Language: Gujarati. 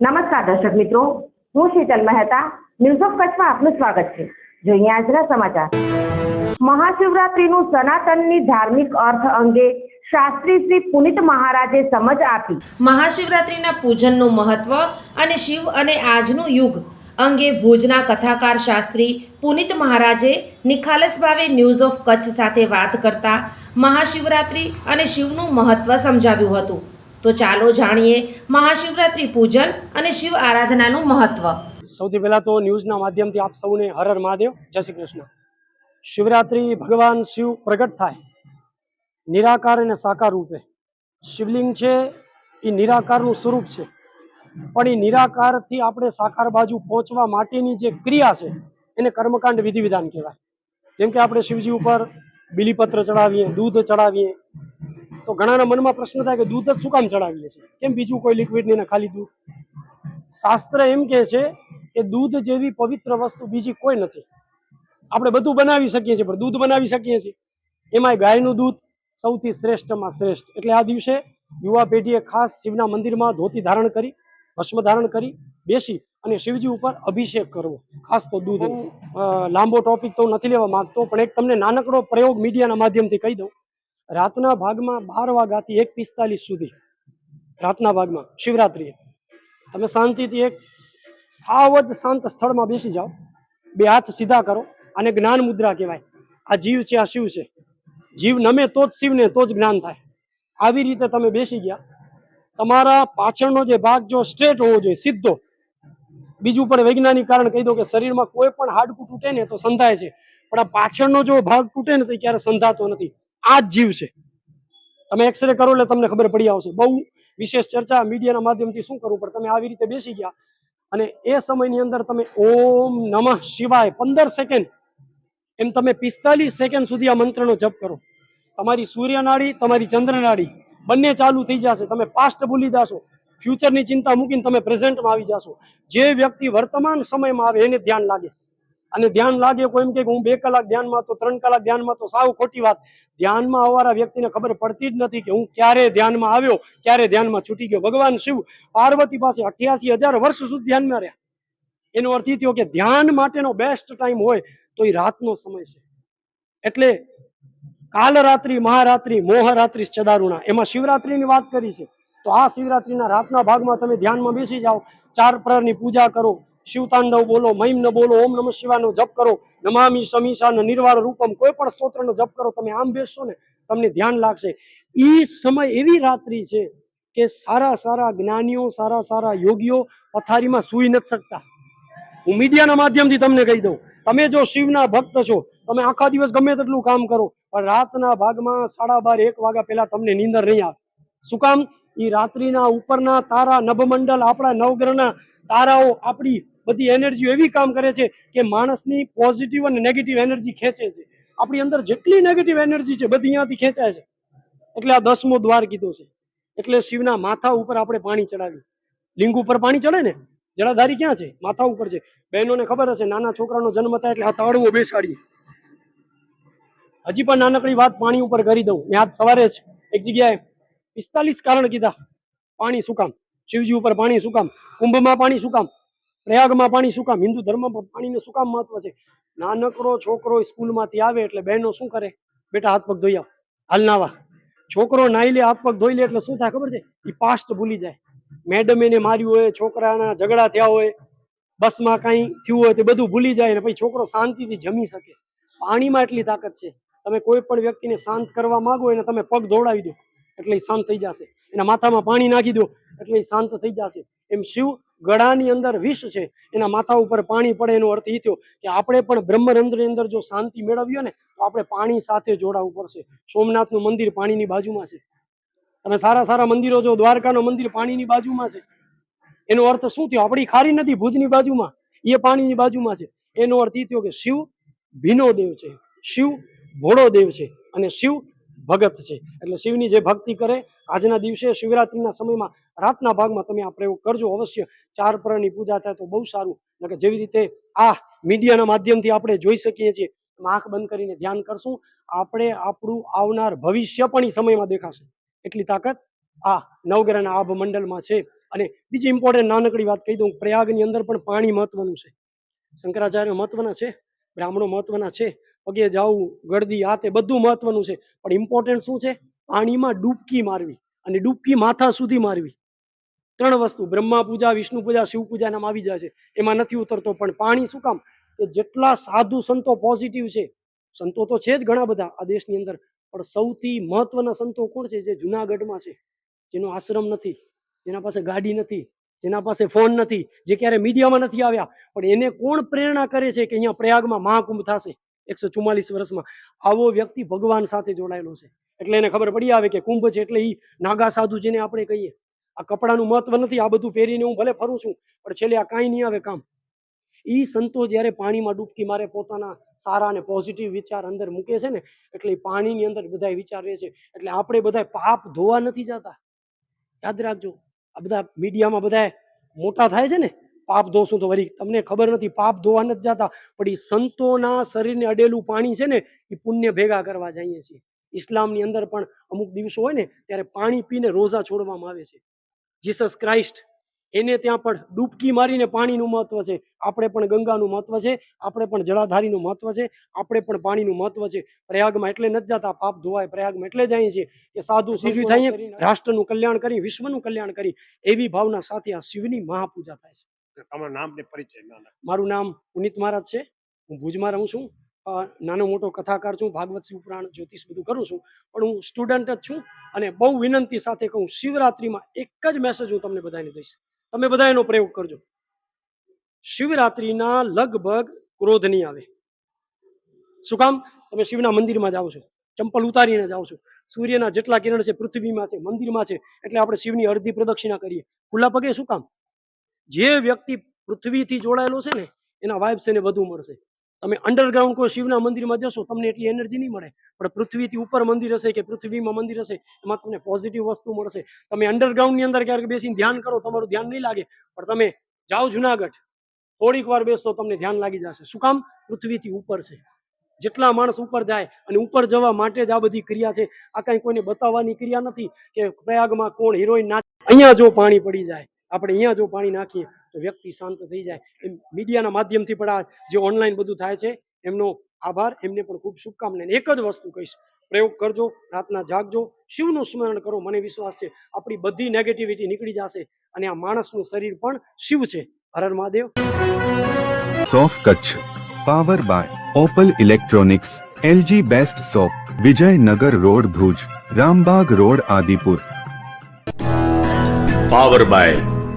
નમસ્કાર દર્શક મિત્રો, હું શીતલ મહેતા ન્યૂઝ ઓફ કચ્છમાં આપનું સ્વાગત છે. જોઈએ આજના સમાચાર. મહાશિવરાત્રીનું સનાતનની ધાર્મિક અર્થ અંગે શાસ્ત્રી શ્રી પુનિત મહારાજે સમજ આપી. મહાશિવરાત્રિના પૂજનનું મહત્વ અને શિવ અને આજનું યુગ અંગે ભુજના કથાકાર શાસ્ત્રી પુનિત મહારાજે નિખાલસ ભાવે ન્યૂઝ ઓફ કચ્છ સાથે વાત કરતા મહાશિવરાત્રિ અને શિવનું મહત્વ સમજાવ્યું હતું. તો ચાલો જાણીએ મહાશિવરાત્રિ પૂજન અને શિવ આરાધનાનું મહત્વ. સૌથી પહેલા તો ન્યૂઝના માધ્યમથી આપ સૌને હર હર મહાદેવ, જય શ્રી કૃષ્ણ. શિવરાત્રિ ભગવાન શિવ પ્રગટ થાય, નિરાકાર અને સાકાર રૂપે. શિવલિંગ છે, એ નિરાકારનું સ્વરૂપ છે. પણ એ નિરાકારથી આપણે સાકાર બાજુ પહોંચવા માટેની જે ક્રિયા છે, એને કર્મકાંડ વિધિ વિધાન કહેવાય. જેમ કે આપણે શિવજી ઉપર બિલીપત્ર ચડાવીએ, દૂધ ચડાવીએ તો ઘણાના મનમાં પ્રશ્ન થાય કે દૂધ જ શું કામ ચડાવીએ છીએ? કેમ બીજું કોઈ લિક્વિડ નહીં ને ખાલી દૂધ? શાસ્ત્ર એમ કહે છે કે દૂધ જેવી પવિત્ર વસ્તુ બીજી કોઈ નથી. આપણે બધું બનાવી શકીએ છીએ પણ દૂધ બનાવી શકીએ છીએ. એમાંય ગાયનું દૂધ સૌથી શ્રેષ્ઠમાં શ્રેષ્ઠ. એટલે આ દિવસે યુવા પેઢીએ ખાસ શિવના મંદિરમાં ધોતી ધારણ કરી ભસ્મ ધારણ કરી બેસી અને શિવજી ઉપર અભિષેક કરવો. ખાસ તો દૂધ. લાંબો ટોપિક તો નથી લેવા માંગતો પણ એક તમને નાનકડો પ્રયોગ મીડિયાના માધ્યમથી કહી દઉં. રાતના ભાગમાં બાર વાગ્યાથી એક પિસ્તાલીસ સુધી રાતના ભાગમાં, શિવરાત્રિએ. તમે શાંતિથી એક સાવ જ શાંત સ્થળમાં બેસી જાઓ. બે હાથ સીધા કરો. અને જ્ઞાન મુદ્રા કહેવાય. આ જીવ છે, આ શિવ છે. જીવ નમે તો જ શિવને, તો જ જ્ઞાન થાય. આવી રીતે તમે બેસી ગયા. તમારા પાછળનો જે ભાગ જો સ્ટ્રેટ હોવો જોઈએ, સીધો. બીજું પણ વૈજ્ઞાનિક કારણ કહી દો કે શરીરમાં કોઈ પણ હાડકું તૂટે ને તો સંધાય છે. પણ આ પાછળનો જો ભાગ તૂટે ને તો ક્યારે સંધાતો નથી. આ જ જીવ છે. તમે એક્સરે કરો એટલે તમને ખબર પડી આવશે. બહુ વિશેષ ચર્ચા મીડિયાના માધ્યમથી શું કરવું પણ તમે આવી રીતે બેસી ગયા અને એ સમયની અંદર તમે ઓમ નમઃ શિવાય પંદર સેકન્ડ એમ તમે પિસ્તાલીસ સેકન્ડ સુધી આ મંત્રનો જપ કરો. તમારી સૂર્યનાળી, તમારી ચંદ્રનાડી બંને ચાલુ થઈ જશે. તમે પાસ્ટ ભૂલી જશો. ફ્યુચરની ચિંતા મૂકીને તમે પ્રેઝન્ટમાં આવી જશો. જે વ્યક્તિ વર્તમાન સમયમાં આવે એને ધ્યાન લાગે. અને ધ્યાન લાગે કોઈ એમ કે હું બે કલાક ધ્યાનમાં તો ત્રણ કલાક ધ્યાનમાં તો સાવ ખોટી વાત. ધ્યાનમાં આવવાના વ્યક્તિને ખબર પડતી જ નથી કે હું ક્યારે ધ્યાનમાં આવ્યો, ક્યારે ધ્યાનમાં છૂટી ગયો. ભગવાન શિવ પાર્વતી પાસે અઠ્યાસી વર્ષ સુધી ધ્યાનમાં રહ્યા. એનો અર્થ થયો કે ધ્યાન માટેનો બેસ્ટ ટાઈમ હોય તો એ રાતનો સમય છે. એટલે કાલરાત્રિ, મહારાત્રિ, મોહરાત્રિ ચદારુણા. એમાં શિવરાત્રિની વાત કરી છે. તો આ શિવરાત્રિના રાતના ભાગમાં તમે ધ્યાનમાં બેસી જાઓ. ચાર પ્રહરની પૂજા કરો. શિવતાંડવ બોલો, મહિમ ન બોલો, ઓમ નમઃ શિવાનો જપ કરો, નમામી સમીશા ન નિર્વાળ રૂપમ, કોઈ પણ સ્તોત્રનો જપ કરો, તમે આમ બેસશો ને, તમને ધ્યાન લાગશે. એ સમય એવી રાત્રિ છે કે સારા સારા જ્ઞાનીઓ, સારા સારા યોગીઓ પથારીમાં સૂઈ નથી શકતા. હું મીડિયાના માધ્યમથી તમને કહી દઉં, તમે જો શિવના ભક્ત છો, તમે આખા દિવસ ગમે તેટલું કામ કરો, પણ રાતના ભાગમાં સાડા બાર, એક વાગ્યા પહેલા તમને નીંદર નહીં આવે. શું કામ? એ રાત્રિના ઉપરના તારા નભમંડળ, આપણા નવગ્રહના તારાઓ આપણી બધી એનર્જી એવી કામ કરે છે કે માણસની પોઝિટિવ અને નેગેટિવ એનર્જી ખેંચે છે. આપણી અંદર જેટલી નેગેટિવ એનર્જી છે, બધી અહીંયાથી ખેંચાય છે. એટલે આ દસમો દ્વાર કીધો છે. એટલે શિવના માથા ઉપર આપણે પાણી ચડાવ્યું. લિંગ ઉપર પાણી ચડે ને? જળાધારી ક્યાં છે? માથા ઉપર છે. બહેનોને ખબર હશે, નાના છોકરાનો જન્મ થાય એટલે આ તાળવો બેસાડીએ. હજી પણ નાનકડી વાત પાણી ઉપર કરી દઉં. મેં આજ સવારે જ એક જગ્યાએ પિસ્તાલીસ કારણ કીધા. પાણી શું કામ? શિવજી ઉપર પાણી શું કામ? કુંભમાં પાણી શું કામ? પ્રયાગમાં પાણી શું કામ? હિન્દુ ધર્મમાં પાણીનું શું કામ મહત્વ છે? નાનકડો છોકરો સ્કૂલમાંથી આવે એટલે બહેનો શું કરે? બેટા, હાથ પગ ધોઈ આવ. હાલ નાવા. છોકરો નાઈ લે, હાથ પગ ધોઈ લે એટલે શું થાય ખબર છે? એ પાસ્ટ ભૂલી જાય. મેડમ એને માર્યું હોય, છોકરાના ઝઘડા થયા હોય, બસમાં કાંઈ થયું હોય તે બધું ભૂલી જાય ને પછી છોકરો શાંતિથી જમી શકે. પાણીમાં એટલી તાકાત છે. તમે કોઈ પણ વ્યક્તિને શાંત કરવા માંગો એને તમે પગ દોડાવી દો. એટલે શાંત થઈ જશે. એના માથામાં પાણી નાખી દો એટલે શાંત થઈ જશે. એમ શિવ ગળાની અંદર વિષ છે, એના માથા ઉપર પાણી પડે એનો અર્થ એ થયો કે આપણે પણ બ્રહ્મરંધ્રની અંદર જો શાંતિ મેળવીએ ને, તો આપણે પાણી સાથે જોડાવું પડશે. સોમનાથનું મંદિર પાણીની બાજુમાં છે. અને સારા સારા મંદિરો જો, દ્વારકાનું મંદિર પાણીની બાજુમાં છે. એનો અર્થ શું થયો? આપણી ખારી નદી ભુજની બાજુમાં. એ પાણીની બાજુમાં છે. એનો અર્થ એ થયો કે શિવ ભીનો દેવ છે. શિવ ભોળો દેવ છે અને શિવ ભગત છે. એટલે શિવની જે ભક્તિ કરે, આજના દિવસે શિવરાત્રિના સમયમાં રાતના ભાગમાં તમે આ પ્રયોગ કરજો. અવશ્ય ચાર પ્રહરની પૂજા થાય તો બહુ સારું. એટલે જેવી રીતે આ મીડિયાના માધ્યમથી આપણે જોઈ શકીએ છીએ. આંખ બંધ કરીને ધ્યાન કરશું. આપણે આપણું આવનાર ભવિષ્ય પણ એ સમયમાં દેખાશે. એટલી તાકાત આ નવગ્રહના આભ મંડળમાં છે. અને બીજી ઇમ્પોર્ટન્ટ નાનકડી વાત કહી દઉં. પ્રયાગની અંદર પણ પાણી મહત્વનું છે. શંકરાચાર્ય મહત્વના છે. બ્રાહ્મણો મહત્વના છે. પગે જાવું ગળદી આ તે બધું મહત્વનું છે. પણ ઇમ્પોર્ટન્ટ શું છે? પાણીમાં ડૂબકી મારવી. અને ડૂબકી માથા સુધી મારવી. ત્રણ વસ્તુ, બ્રહ્મા પૂજા, વિષ્ણુ પૂજા, શિવ પૂજા નામ આવી જાય છે. એમાં નથી ઉતરતો, પણ પાણી શું કામ? કે જેટલા સાધુ સંતો પોઝિટિવ છે, સંતો તો છે જ ઘણા બધા આ દેશની અંદર, પણ સૌથી મહત્વના સંતો કોણ છે? જે જુનાગઢમાં છે. જેનો આશ્રમ નથી, જેના પાસે ગાડી નથી, જેના પાસે ફોન નથી, જે ક્યારે મીડિયામાં નથી આવ્યા. પણ એને કોણ પ્રેરણા કરે છે કે અહીંયા પ્રયાગમાં મહાકુંભ થશે એકસો ચુમ્માલીસ વર્ષમાં? આવો વ્યક્તિ ભગવાન સાથે જોડાયેલો છે. એટલે એને ખબર પડી આવે કે કુંભ છે એટલે એ નાગા સાધુ જેને આપણે કહીએ. આ કપડાનું મહત્વ નથી, આ બધું પહેરીને હું ભલે ફરું છું, પણ છેલ્લે આ કાંઈ નહીં આવે કામ. એ સંતો જ્યારે પાણીમાં ડૂબકી મારે પોતાના સારા અને પોઝિટિવ વિચાર અંદર મૂકે છે ને, એટલે પાણીની અંદર બધા વિચાર રહે છે. એટલે આપણે બધા પાપ ધોવા નથી જતા. યાદ રાખજો, આ બધા મીડિયામાં બધા મોટા થાય છે ને, પાપ ધોશું તો વળી તમને ખબર નથી, પાપ ધોવા નથી જતા, પણ એ સંતોના શરીરને અડેલું પાણી છે ને એ પુણ્ય ભેગા કરવા જઈએ છીએ. ઇસ્લામની અંદર પણ અમુક દિવસો હોય ને, ત્યારે પાણી પીને રોઝા છોડવામાં આવે છે. Jesus Christ. એને ત્યાં પણ ડૂબકી મારીને પાણીનું મહત્વ છે. આપણે પણ ગંગાનું મહત્વ છે. આપણે પણ જળાધારીનું મહત્વ છે. આપણે પણ પાણીનું મહત્વ છે. પ્રયાગમાં એટલે નથી જતા પાપ ધોવાય. પ્રયાગમાં એટલે જઈએ છીએ કે સાધુ શિવ થઈએ રાષ્ટ્રનું કલ્યાણ કરી વિશ્વનું કલ્યાણ કરી એવી ભાવના સાથે આ શિવની મહાપૂજા થાય છે. તમારું નામ ને પરિચય મારું નામ પુનિત મહારાજ છે. હું ભુજમાં રહું છું. નાનો મોટો કથાકાર છું, ભાગવત શિવ પુરાણ, જ્યોતિષ બધું કરું છું, પણ હું સ્ટુડન્ટ જ છું અને બહુ વિનંતી સાથે કહું, શિવરાત્રિમાં એક જ મેસેજ હું તમને બધાને દઈશ. તમે બધા એનો પ્રયોગ કરજો. શિવરાત્રિના લગભગ ક્રોધ નહીં આવે. શું કામ? તમે શિવના મંદિરમાં જાઓ છો, ચંપલ ઉતારીને જાઓ છો, સૂર્યના જેટલા કિરણ છે, પૃથ્વીમાં છે, મંદિરમાં છે, એટલે આપણે શિવની અડધી પ્રદક્ષિણા કરીએ. ખુલ્લા પગે શું કામ? જે વ્યક્તિ પૃથ્વીથી જોડાયેલો છે ને, એના વાઇબ્સ એને વધુ મળશે. તમે અંડરગ્રાઉન્ડ કોઈ શિવના મંદિરમાં જશો, તમને એટલી એનર્જી નહીં મળે. પણ પૃથ્વીથી ઉપર મંદિર હશે કે પૃથ્વીમાં મંદિર હશે, એમાં તમને પોઝિટિવ વસ્તુ મળશે. તમે અંડરગ્રાઉન્ડની અંદર ક્યારેક બેસીને ધ્યાન કરો, તમારું ધ્યાન નહીં લાગે, પણ તમે જાઓ જુનાગઢ, થોડીક વાર બેસો તમને ધ્યાન લાગી જશે. શું કામ? પૃથ્વીથી ઉપર છે. જેટલા માણસ ઉપર જાય અને ઉપર જવા માટે જ આ બધી ક્રિયા છે, આ કાંઈ કોઈને બતાવવાની ક્રિયા નથી કે પ્રયાગમાં કોણ હિરોઈન ના અહીંયા જો પાણી પડી જાય આપણે અહીંયા જો પાણી નાખીએ તો વ્યક્તિ શાંત થઈ જાય. એમ મીડિયાના માધ્યમથી પણ આ જે ઓનલાઈન બધું થાય છે એમનો આભાર. એમને પણ ખૂબ શુભકામના એક જ વસ્તુ કહીશ પ્રયોગ કરજો રાતના જાગજો શિવનું સ્મરણ કરો. મને વિશ્વાસ છે આપણી બધી નેગેટિવિટી નીકળી જશે અને આ માણસનું શરીર પણ શિવ છે. હર Mahadev. સોફ Kutch power by Opal electronics LG best shop Vijaynagar road Bhuj Rambagh road Adipur. Power by